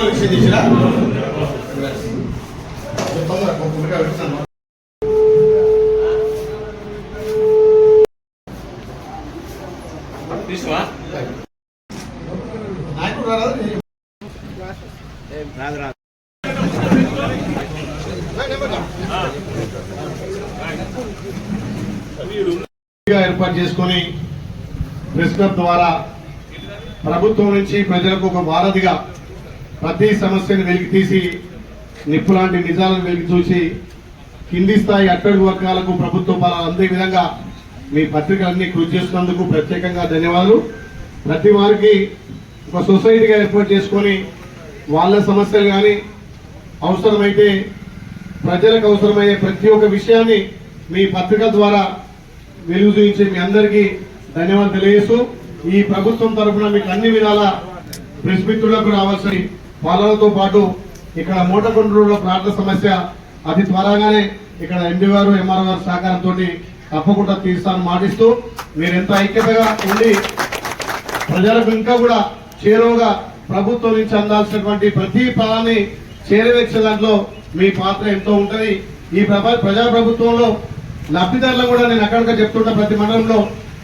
Message ఇచ్చినా తొందరగా కొద్దిగా పెడతాను నాయకుడు రాదు రాదు రాదు ఏర్పాటు చేసుకుని ప్రెస్ క్లబ్ ద్వారా ప్రభుత్వం నుంచి ప్రజలకు ఒక వారధిగా ప్రతి సమస్యను వెలికి తీసి నిప్పు లాంటి నిజాలను వెలికి చూసి కింది స్థాయి అట్టడుగు వర్గాలకు ప్రభుత్వం బలాలు అందే విధంగా మీ పత్రికలన్నీ కృషి చేస్తున్నందుకు ప్రత్యేకంగా ధన్యవాదాలు. ప్రతి వారికి ఒక సొసైటీగా ఏర్పాటు చేసుకొని వాళ్ళ సమస్యలు కానీ అవసరమైతే ప్రజలకు అవసరమయ్యే ప్రతి ఒక్క విషయాన్ని మీ పత్రిక ద్వారా వెలుగు చూపించే మీ అందరికీ ధన్యవాదాలు తెలియజేస్తూ ఈ ప్రభుత్వం తరఫున మీకు అన్ని విధాల ప్రెస్ మిత్రులకు రావాల్సిన పాలనతో పాటు ఇక్కడ మూటకొండూరులో ప్రాంత సమస్య అతి త్వరగానే ఇక్కడ ఎండి గారు ఎంఆర్ఓ గారు సహకారంతో తప్పకుండా తీస్తాను మాటిస్తూ మీరు ఎంత ఐక్యతగా ఉండి ప్రజలకు ఇంకా కూడా చేరువగా ప్రభుత్వం నుంచి అందాల్సినటువంటి ప్రతి పదాన్ని చేరవేర్చే దాంట్లో మీ పాత్ర ఎంతో ఉంటుంది. ఈ ప్రజా ప్రభుత్వంలో లబ్ధిదారులు కూడా నేను అక్కడక్కడ చెప్తుంటా ప్రతి మండలంలో.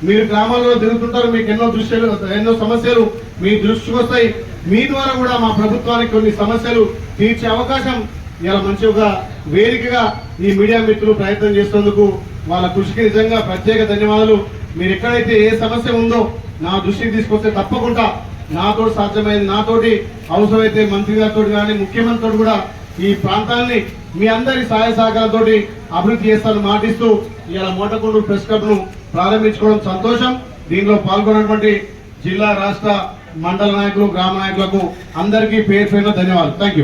మీరు గ్రామాల్లో తిరుగుతుంటారు మీకు ఎన్నో దృశ్యాలు ఎన్నో సమస్యలు మీ దృష్టికి వస్తాయి. మీ ద్వారా కూడా మా ప్రభుత్వానికి కొన్ని సమస్యలు తీర్చే అవకాశం ఇలా మంచి ఒక వేదికగా ఈ మీడియా మిత్రులు ప్రయత్నం చేస్తున్నందుకు వాళ్ళ కృషికి నిజంగా ప్రత్యేక ధన్యవాదాలు. మీరు ఎక్కడైతే ఏ సమస్య ఉందో నా దృష్టికి తీసుకొస్తే తప్పకుండా నాతో సాధ్యమైంది. నాతోటి అవసరమైతే మంత్రి గారితో కానీ ముఖ్యమంత్రితో కూడా ఈ ప్రాంతాన్ని మీ అందరి సహాయ సహకారంతో అభివృద్ధి చేస్తానని మాటిస్తూ ఇలా మోటకొండూరు ప్రెస్ క్లబ్ను ప్రారంభించుకోవడం సంతోషం. దీనిలో పాల్గొన్నటువంటి జిల్లా రాష్ట్ర మండల నాయకులు గ్రామ నాయకులకు అందరికీ పేరు పేరున ధన్యవాదాలు. థ్యాంక్